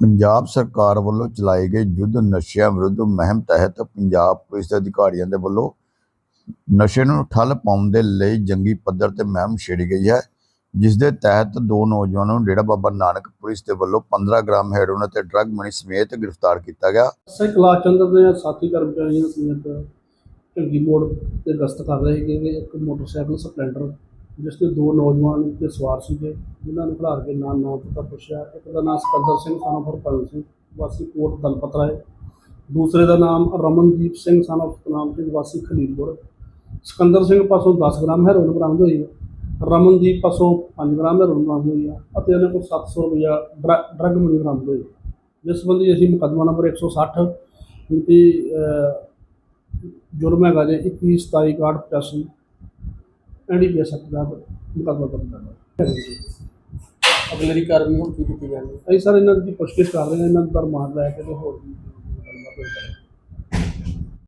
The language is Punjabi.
ਪੰਜਾਬ ਸਰਕਾਰ ਵੱਲੋਂ ਚਲਾਏ ਗਏ ਯੁੱਧ ਨਸ਼ਿਆਂ ਵਿਰੁੱਧ ਮੁਹਿੰਮ ਤਹਿਤ ਪੰਜਾਬ ਪੁਲਿਸ ਦੇ ਅਧਿਕਾਰੀਆਂ ਦੇ ਵੱਲੋਂ ਨਸ਼ੇ ਨੂੰ ਠੱਲ ਪਾਉਣ ਦੇ ਲਈ ਜੰਗੀ ਪੱਧਰ ਤੇ ਮੁਹਿੰਮ ਛੇੜੀ ਗਈ ਹੈ, ਜਿਸ ਦੇ ਤਹਿਤ ਦੋ ਨੌਜਵਾਨਾਂ ਨੂੰ ਡੇਰਾ ਬਾਬਾ ਨਾਨਕ ਪੁਲਿਸ ਦੇ ਵੱਲੋਂ 15 ਗ੍ਰਾਮ ਹੈਰੋਇਨ ਅਤੇ ਡਰੱਗ ਮਨੀ ਸਮੇਤ ਗ੍ਰਿਫਤਾਰ ਕੀਤਾ ਗਿਆ। ਸੇ ਕਲਾਸ ਚੰਦਰ ਦੇ ਸਾਥੀ ਕਰਮਚਾਰੀਆਂ ਸਮੇਤ ਢੰਗੀ ਮੋੜ ਤੇ ਗਸ਼ਤ ਕਰ ਰਹੇ ਸੀਗੇ ਇੱਕ ਮੋਟਰਸਾਈਕਲ ਸਪਲੈਂਡਰ, ਜਿਸ ਤੇ ਦੋ ਨੌਜਵਾਨ ਤੇ ਸਵਾਰ ਸੀਗੇ। ਜਿਨ੍ਹਾਂ ਨੂੰ ਖਿਲਾਰ ਕੇ ਨਾਮ ਨਾਮ ਪਤਾ ਪੁੱਛਿਆ। ਇੱਕ ਦਾ ਨਾਮ ਸਿਕੰਦਰ ਸਿੰਘ ਸਾਨੋ ਹਰਪਾਲ ਸਿੰਘ, ਵਾਸੀ ਕੋਟ ਦਲਪਤ ਰਾਏ ਦੂਸਰੇ ਦਾ ਨਾਮ ਰਮਨਦੀਪ ਸਿੰਘ ਸਾਨੋ ਸਤਨਾਮ ਸਿੰਘ ਵਾਸੀ ਖਲੀਲਪੁਰ। ਸਿਕੰਦਰ ਸਿੰਘ ਪਾਸੋਂ 10 ਗ੍ਰਾਮ ਹੈਰੋਇਨ ਬਰਾਮਦ ਹੋਈ ਹੈ। ਰਮਨਦੀਪ ਪਾਸੋਂ 5 ਗ੍ਰਾਮ ਹੈਰੋਇਨ ਬਰਾਮਦ ਹੋਈ ਹੈ ਅਤੇ ਉਹਨਾਂ ਕੋਲ 700 ਰੁਪਇਆ ਡਰ- ਡਰੱਗ ਮਨੀ ਬਰਾਮਦ ਹੋਈ ਜਿਸ ਸੰਬੰਧੀ ਅਸੀਂ ਮੁਕੱਦਮਾ ਨੰਬਰ 160 ਮਿਤੀ ਜੁਰਮ ਹੈਗਾ ਜੇ 21 27 61 85 ਐਨਡੀਪੀਐਸ ਐਕਟ ਦਾ ਮੁਕੱਦਮਾ ਦਰਜ ਕਰਨਾ ਅਗਲੇਰੀ ਕਾਰਵਾਈ ਹੁਣ ਕੀ ਕੀਤੀ ਜਾਣੀ ਅਸੀਂ ਸਰ ਇਹਨਾਂ ਦੀ ਪੁੱਛਗਿੱਛ ਕਰ ਰਹੇ ਹਾਂ, ਇਹਨਾਂ ਦਾ ਰਿਮਾਂਡ ਲੈ ਕੇ ਤੇ ਹੋਰ ਵੀ